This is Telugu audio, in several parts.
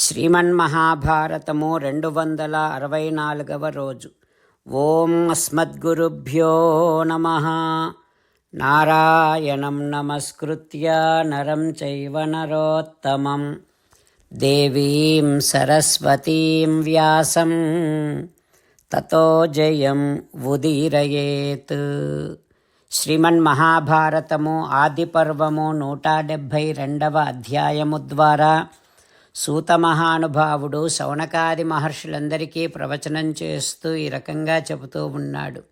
శ్రీమన్మహాభారతము రెండు వందల అరవై నాలుగవ రోజు. ఓం అస్మద్గురుభ్యో నమ. నారాయణం నమస్కృత్య నరం చైవ నరోత్తమం. దేవీం సరస్వతీం వ్యాసం. తతో జయం ఉదీరయేత్. శ్రీమన్మహాభారతము ఆదిపర్వము నూట డెబ్భై రెండవ అధ్యాయము ద్వారా సూత మహానుభావుడు శౌనకాది మహర్షులందరికీ ప్రవచనం చేస్తూ ఈ రకంగా చెబుతూ ఉన్నాడు.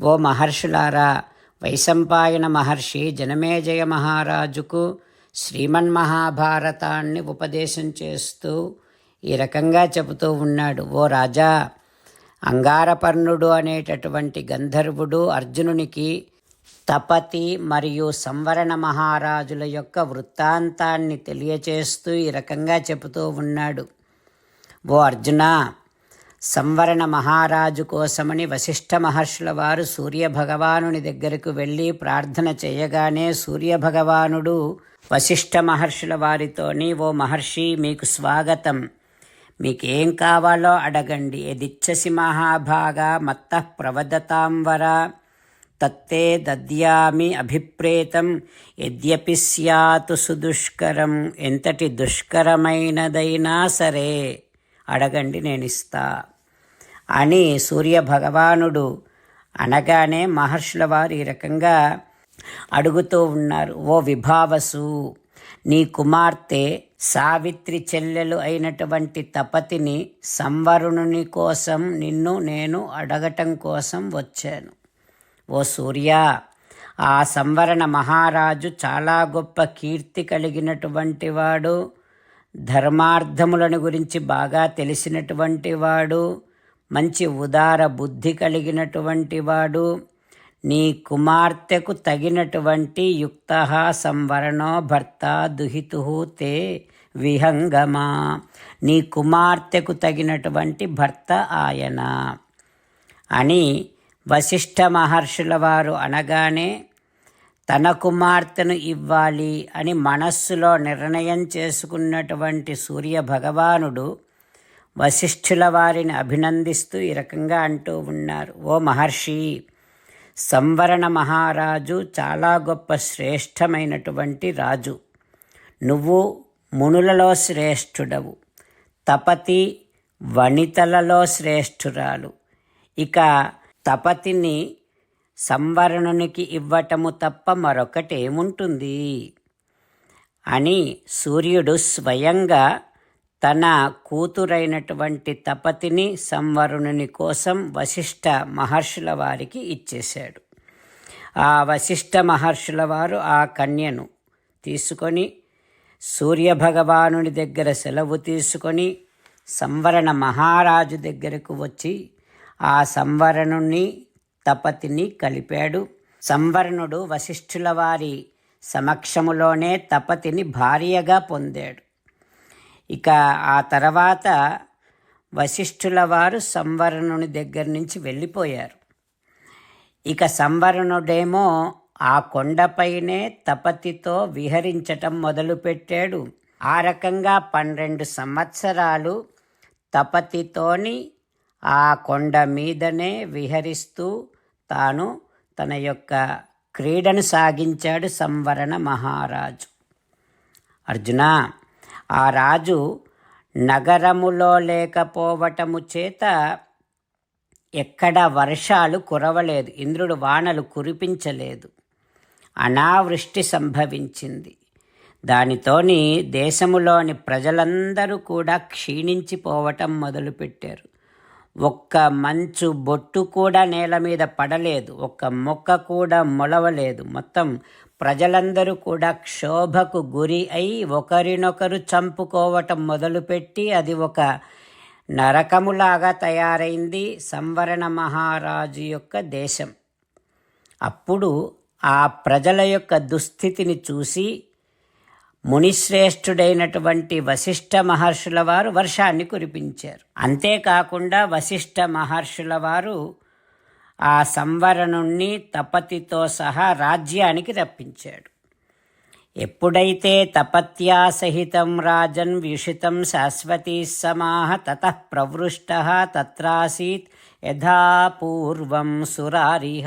ఓ మహర్షులారా వైశంపాయన మహర్షి జనమేజయ మహారాజుకు శ్రీమన్ మహాభారతాన్ని ఉపదేశం చేస్తూ ఈ రకంగా చెబుతూ ఉన్నాడు. ఓ రాజా అంగారపర్ణుడు అనేటటువంటి గంధర్వుడు అర్జునునికి తపతి మరియు సంవరణ మహారాజుల యొక్క వృత్తాంతాన్ని తెలియచేస్తూ ఈ రకంగా చెబుతూ ఉన్నాడు. ఓ అర్జున సంవరణ మహారాజు కోసమని వశిష్ఠ మహర్షుల వారు సూర్యభగవానుని దగ్గరకు వెళ్ళి ప్రార్థన చేయగానే సూర్యభగవానుడు వశిష్ఠ మహర్షుల వారితోని ఓ మహర్షి మీకు స్వాగతం. మీకేం కావాలో అడగండి. ఎదిచ్చసి మహాభాగా మత్త ప్రవదతాంవరా తత్తే దద్యామి అభిప్రేతం యద్యపి స్యాతు సుదుష్కరం ఎంతటి దుష్కరమైనదైనా సరే అడగండి నేను ఇస్తా అని సూర్యభగవానుడు అనగానే మహర్షుల వారు ఈ రకంగా అడుగుతూ ఉన్నారు. ఓ విభావసు నీ కుమార్తె సావిత్రి చెల్లెలు అయినటువంటి తపతిని సంవరుణుని కోసం నిన్ను నేను అడగటం కోసం వచ్చాను. ఓ సూర్య ఆ సంవరణ మహారాజు చాలా గొప్ప కీర్తి కలిగినటువంటి వాడు ధర్మార్థములను గురించి బాగా తెలిసినటువంటి వాడు మంచి ఉదార బుద్ధి కలిగినటువంటి వాడు నీ కుమార్తెకు తగినటువంటి యుక్త సంవరణో భర్త దుహితు తే విహంగమా. నీ కుమార్తెకు తగినటువంటి భర్త ఆయన. అని వశిష్ఠ మహర్షుల వారు అనగానే తన కుమార్తెను ఇవ్వాలి అని మనస్సులో నిర్ణయం చేసుకున్నటువంటి సూర్య భగవానుడు వశిష్ఠుల వారిని అభినందిస్తూ ఈ రకంగా అంటూ ఉన్నారు. ఓ మహర్షి సంవరణ మహారాజు చాలా గొప్ప శ్రేష్టమైనటువంటి రాజు. నువ్వు మునులలో శ్రేష్ఠుడవు. తపతి వనితలలో శ్రేష్ఠురాలు. ఇక తపతిని సంవరణునికి ఇవ్వటము తప్ప మరొకటేముంటుంది? అని సూర్యుడు స్వయంగా తన కూతురైనటువంటి తపతిని సంవరుణుని కోసం వశిష్ఠ మహర్షుల వారికి ఇచ్చేశాడు. ఆ వశిష్ఠ మహర్షుల వారు ఆ కన్యను తీసుకొని సూర్యభగవానుని దగ్గర సెలవు తీసుకొని సంవరణ మహారాజు దగ్గరకు వచ్చి ఆ సంవరణుణ్ణి తపతిని కలిపాడు. సంవరణుడు వశిష్ఠుల వారి సమక్షములోనే తపతిని భార్యగా పొందాడు. ఇక ఆ తర్వాత వశిష్ఠుల వారు సంవరణుని దగ్గర నుంచి వెళ్ళిపోయారు. ఇక సంవరణుడేమో ఆ కొండపైనే తపతితో విహరించటం మొదలుపెట్టాడు. ఆ రకంగా పన్నెండు సంవత్సరాలు తపతితోని ఆ కొండ మీదనే విహరిస్తూ తాను తన యొక్క క్రీడను సాగించాడు సంవరణ మహారాజు. అర్జున ఆ రాజు నగరములో లేకపోవటము చేత ఎక్కడ వర్షాలు కురవలేదు ఇంద్రుడు వానలు కురిపించలేదు. అనావృష్టి సంభవించింది. దానితోని దేశములోని ప్రజలందరూ కూడా క్షీణించిపోవటం మొదలుపెట్టారు. ఒక్క మంచు బొట్టు కూడా నేల మీద పడలేదు ఒక్క మొక్క కూడా మొలవలేదు. మొత్తం ప్రజలందరూ కూడా క్షోభకు గురి అయి ఒకరినొకరు చంపుకోవటం మొదలుపెట్టి అది ఒక నరకములాగా తయారైంది సంవరణ మహారాజు యొక్క దేశం. అప్పుడు ఆ ప్రజల యొక్క దుస్థితిని చూసి మునిశ్రేష్ఠుడైనటువంటి వశిష్ఠ మహర్షుల వారు వర్షాన్ని కురిపించారు. అంతేకాకుండా వశిష్ఠ మహర్షుల వారు ఆ సంవరణుణ్ణి తపతితో సహా రాజ్యానికి రప్పించాడు. ఎప్పుడైతే తపత్యా సహితం రాజన్ వ్యుషితం శాశ్వతీ సమాహ తత ప్రవృష్ట తత్రాసీత్ యథాపూర్వం సురారిహ.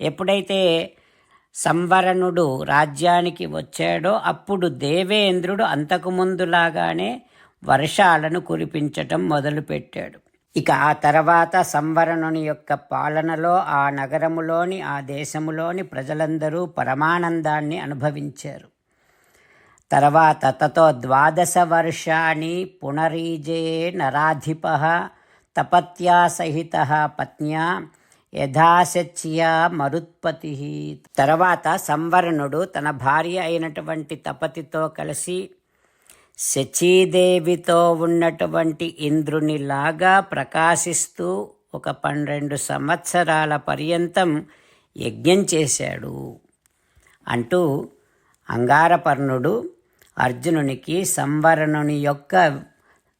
ఎప్పుడైతే సంవరణుడు రాజ్యానికి వచ్చాడో అప్పుడు దేవేంద్రుడు అంతకుముందులాగానే వర్షాలను కురిపించటం మొదలుపెట్టాడు. ఇక ఆ తర్వాత సంవరణుని యొక్క పాలనలో ఆ నగరములోని ఆ దేశములోని ప్రజలందరూ పరమానందాన్ని అనుభవించారు. తర్వాత తతో ద్వాదశ వర్షాన్ని పునరీజే నరాధిప తపత్యా సహిత పత్న్యా యథాశచ్య మరుత్పతి. తర్వాత సంవరణుడు తన భార్య అయినటువంటి తపతితో కలిసి శచీదేవితో ఉన్నటువంటి ఇంద్రునిలాగా ప్రకాశిస్తూ ఒక పన్నెండు సంవత్సరాల పర్యంతం యజ్ఞం చేశాడు. అంటూ అంగారపర్ణుడు అర్జునునికి సంవరణుని యొక్క